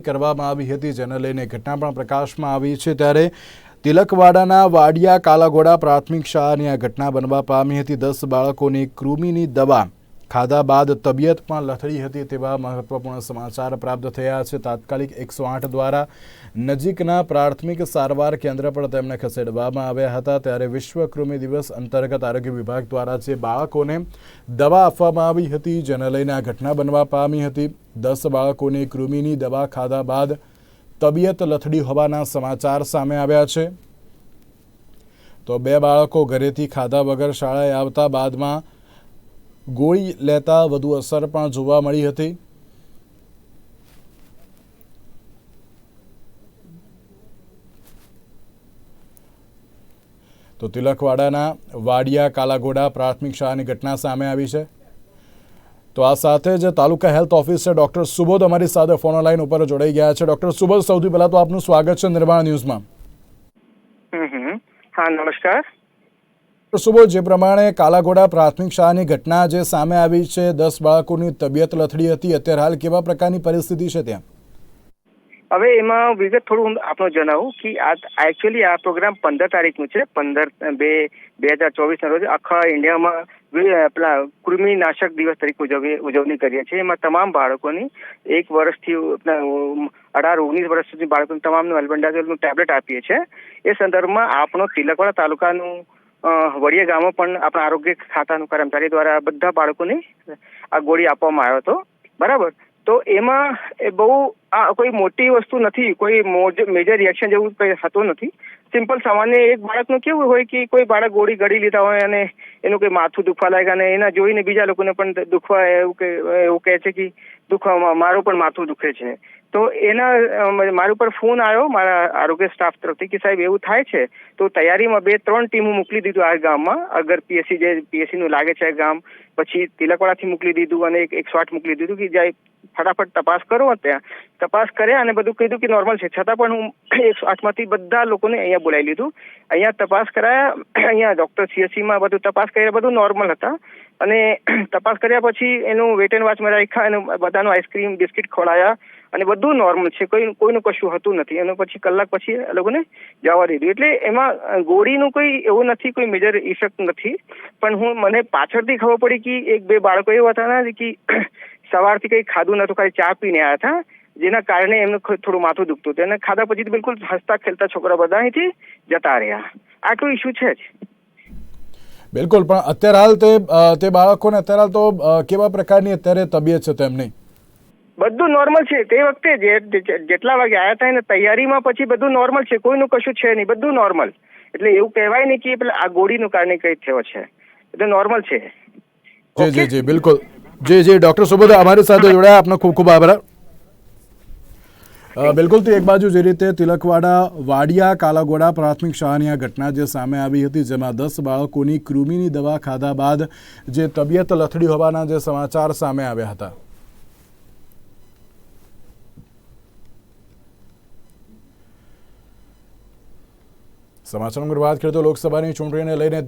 કરવામાં આવી હતી, જેને લઈને ઘટના પણ પ્રકાશમાં આવી છે. ત્યારે તિલકવાડાના વાડિયા, કાલાઘોડા પ્રાથમિક શાળાની આ ઘટના બનવા પામી હતી. દસ બાળકોની કૃમિની દવા ખાધા બાદ તબિયત પણ લથડી હતી તેવા મહત્વપૂર્ણ સમાચાર પ્રાપ્ત થયા છે. તાત્કાલિક એકસો આઠ દ્વારા નજીકના પ્રાથમિક સારવાર કેન્દ્ર પર તેમને ખસેડવામાં આવ્યા હતા. ત્યારે વિશ્વ કૃમિ દિવસ અંતર્ગત આરોગ્ય વિભાગ દ્વારા જે બાળકોને દવા આપવામાં આવી હતી, જેને લઈને આ ઘટના બનવા પામી હતી. દસ બાળકોને કૃમિની દવા ખાધા બાદ તબિયત લથડી હોવાના સમાચાર સામે આવ્યા છે. તો બે બાળકો ઘરેથી ખાધા વગર શાળાએ આવતા બાદમાં ગોળી લેતા વધુ અસર પણ જોવા મળી હતી. તો તિલકવાડાના વાડિયા કાલાઘોડા પ્રાથમિક શાળાની ઘટના સામે આવી છે. તો આ સાથે જ taluka health officer doctor Subodh અમારી સાથે ફોન લાઈન ઉપર જોડાઈ ગયા છે. ડોક્ટર સુબોધ સૌથી પહેલા તો આપનું સ્વાગત છે નિર્માણ ન્યૂઝમાં. હા નમસ્કાર. સુબોધ જે પ્રમાણે કાલાઘોડા પ્રાથમિક શાળાની ઘટના જે સામે આવી છે દસ બાળકોની તબિયત લથડી હતી અત્યારે હાલ કેવા પ્રકારની પરિસ્થિતિ છે ત્યાં? હવે એમાં વિગત થોડું આપનો જણાવું કે આ એકચ્યુઅલી આ પ્રોગ્રામ પંદર તારીખનું છે. પંદર બે બે હજાર ચોવીસના રોજ આખા ઇન્ડિયામાં પેલા કૃમિનાશક દિવસ તરીકે ઉજવણી ઉજવણી કરીએ છીએ. એમાં તમામ બાળકોની એક વર્ષથી અઢાર, ઓગણીસ વર્ષ સુધી બાળકોને તમામને અલ્બેન્ડાઝોલનું ટેબ્લેટ આપીએ છીએ. એ સંદર્ભમાં આપણો તિલકવાડા તાલુકાનું વડિયા ગામમાં પણ આપણા આરોગ્ય ખાતાનું કર્મચારી દ્વારા બધા બાળકોને આ ગોળી આપવામાં આવ્યો હતો. બરાબર? તો એમાં એ બહુ આ કોઈ મોટી વસ્તુ નથી કોઈ મેજર રિએક્શન જેવું કંઈ થતું નથી. સિમ્પલ સામાન્ય એક બાળકનું કેવું હોય કે કોઈ બાળક ગોળી ગળી લીધા હોય અને એનું કંઈ માથું દુખવા લાગે અને એના જોઈને બીજા લોકોને પણ દુખવા એવું કે, એવું કહે છે કે દુખવા મારું પણ માથું દુખે છે. તો એના મારા ઉપર ફોન આવ્યો, મારા આરોગ્ય સ્ટાફ તરફથી કે સાહેબ એવું થાય છે, તો તૈયારીમાં બે, ત્રણ ટીમો મોકલી દીધું આ ગામમાં. અગર પીએસસી જે પીએસસી નું લાગે છે આ ગામ, પછી તિલકવાડાથી મોકલી દીધું અને એક આઠ મોકલી દીધું કે જાય ફટાફટ તપાસ કરો ત્યાં. તપાસ કર્યા અને બધું કીધું કે નોર્મલ છે. છતાં પણ હું એકસો આઠમાંથી બધા લોકોને અહીંયા બોલાવી લીધું. અહીંયા તપાસ કરાયા, અહીંયા ડોક્ટર સીએસસીમાં બધું તપાસ કર્યા, બધું નોર્મલ હતા. અને તપાસ કર્યા પછી એનું વેટ એન્ડ વોચમાં રાખ્યા અને બધાનું આઈસ્ક્રીમ બિસ્કિટ ખવડાયા. અને બધું નોર્મલ છે, કોઈ, કોઈનું કશું હતું નથી. અને પછી કલાક પછી એ લોકોને જવા દીધું. એટલે એમાં ગોળીનું કોઈ એવું નથી, કોઈ મેજર ઇફેક્ટ નથી. પણ હું, મને પાછળથી ખબર પડી કે એક બે બાળકો એવા હતા ને કે સવારથી કંઈ ખાધું નતું ખાલી ચા પીને આવ્યા હતા. જેના કારણે એમને થોડું માથું દુખતું હતું. અને ખાધા પછી બિલકુલ હસતા ખેલતા છોકરા બધા અહીંથી જતા રહ્યા. આટલું ઇસ્યુ છે જ. બિલકુલ પણ અત્યારે હાલ તે તે બાળકોને અત્યારે હાલ તો કેવા પ્રકારની અત્યારે તબિયત છે તેમની? બધું નોર્મલ છે. તે વખતે જેટલા વાગે આવ્યા હતા ને તૈયારીમાં પછી બધું નોર્મલ છે. કોઈનું કશું છે નહીં. બધું નોર્મલ એટલે એવું કહેવાય નહીં કે પેલા આ ગોળીનું કારણે કઈ થયો છે. એટલે નોર્મલ છે. જી જી જી બિલકુલ. જી જી ડૉક્ટર સુબોધ અમારી સાથે જોડાયા. આપનો ખૂબ ખૂબ આભાર. બિલકુલ તે એક બાજુ જે રીતે તિલકવાડા, વાડિયા, કાલાગોડા પ્રાથમિક શાળાની આ ઘટના જે સામે આવી હતી, જેમાં દસ બાળકોની કૃમિની દવા ખાધા બાદ જે તબિયત લથડી હોવાના જે સમાચાર સામે આવ્યા હતા. સમાચારમાં વાત કરીએ તો લોકસભાની ચૂંટણીને લઈને